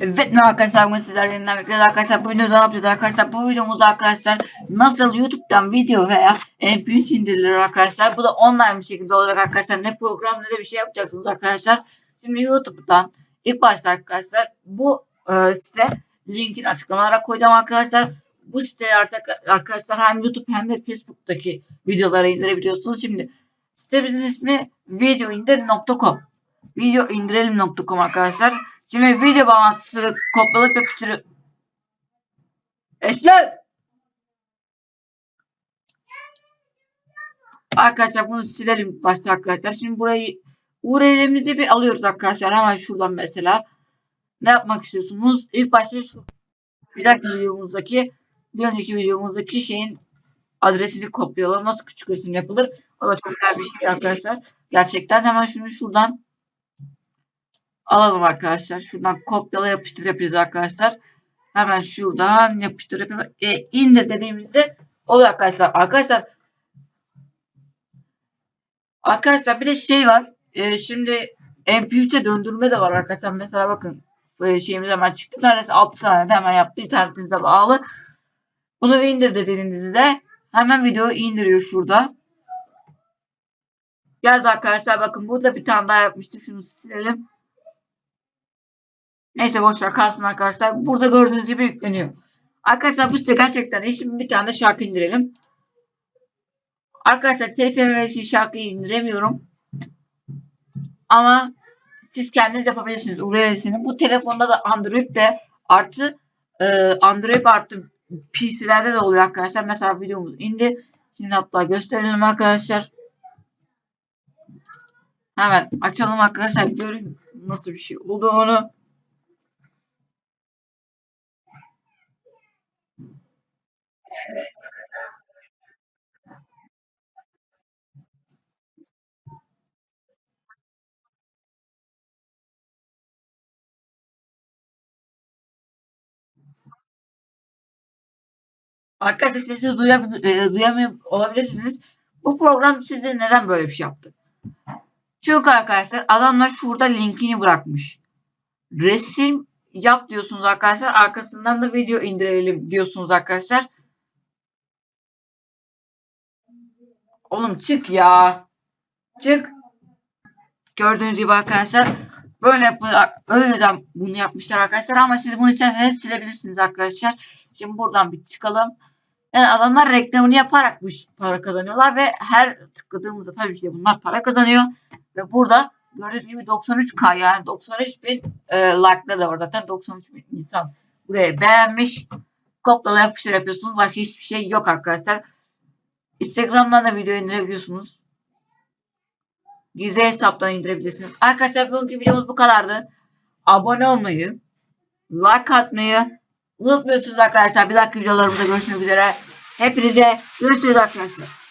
Evet merhaba arkadaşlar bugün sizlerle bekleriz arkadaşlar bu videoda ne yapacağız arkadaşlar? Bu videomuzda arkadaşlar nasıl YouTube'dan video veya MP3 indirilir arkadaşlar? Bu da online bir şekilde olacak arkadaşlar. Ne program ne de bir şey yapacaksınız arkadaşlar. Şimdi YouTube'dan ilk başta arkadaşlar bu e, site linkini açıklamalara koyacağım arkadaşlar. Bu siteye artık arkadaşlar hem YouTube hem de Facebook'taki videoları indirebiliyorsunuz. Şimdi sitemizin ismi videoindir.com videoindirelim.com arkadaşlar Şimdi video bağlantısı kopyalayıp yapıştırı... Eslem! Arkadaşlar bunu silelim başta arkadaşlar. Şimdi burayı URL'imizi bir alıyoruz arkadaşlar. Hemen şuradan mesela. Ne yapmak istiyorsunuz? İlk başta şu bir dakika videomuzdaki bir önceki videomuzdaki şeyin adresini kopyalayalım. Nasıl küçük resim yapılır? O da çok güzel bir şey arkadaşlar. Gerçekten hemen şunu şuradan alalım arkadaşlar. Şuradan kopyala yapıştır yapacağız arkadaşlar. Hemen şuradan yapıştır yapıyoruz. E, indir dediğimizde oluyor arkadaşlar. Arkadaşlar Arkadaşlar bir de şey var. E, şimdi MP3'e döndürme de var arkadaşlar. Mesela bakın e, şeyimiz hemen çıktı. Neredeyse 6 saniyede hemen yaptı. İnternetinize bağlı. Bunu indir dediğinizde hemen videoyu indiriyor şurada. Geldi arkadaşlar bakın burada bir tane daha yapmıştım. Şunu silelim. Neyse boşver kalsın arkadaşlar. Burada gördüğünüz gibi yükleniyor. Arkadaşlar bu site gerçekten iyi. Şimdi bir tane de şarkı indirelim. Arkadaşlar telif yememek için şarkıyı indiremiyorum. Ama siz kendiniz yapabilirsiniz URL'sini. Bu telefonda da Android ve artı e, Android artı PC'lerde de oluyor arkadaşlar. Mesela videomuz indi. Şimdi hatta gösterelim arkadaşlar. Hemen açalım arkadaşlar. Görün nasıl bir şey olduğunu. Arkadaşlar sesi duyam e, duyamıyor olabilirsiniz. Bu program size neden böyle bir şey yaptı? Çünkü arkadaşlar adamlar şurada linkini bırakmış. Resim yap diyorsunuz arkadaşlar. Arkasından da video indirelim diyorsunuz arkadaşlar. Oğlum çık ya. Çık. Gördüğünüz gibi arkadaşlar böyle yapıyorlar. Öyleden bunu yapmışlar arkadaşlar ama siz bunu isterseniz silebilirsiniz arkadaşlar. Şimdi buradan bir çıkalım. Yani adamlar reklamını yaparak bu para kazanıyorlar ve her tıkladığımızda tabii ki de bunlar para kazanıyor. Ve burada gördüğünüz gibi 93k yani 93 bin e, like'lar da var zaten 93 bin insan buraya beğenmiş. Kopyala yapıştır yapıyorsunuz. Başka hiçbir şey yok arkadaşlar. Instagram'dan da video indirebiliyorsunuz. Gizli hesaptan indirebilirsiniz. Arkadaşlar bugünkü videomuz bu kadardı. Abone olmayı, like atmayı unutmuyorsunuz arkadaşlar. Bir dahaki videolarımızda görüşmek üzere. Hepinize görüşürüz arkadaşlar.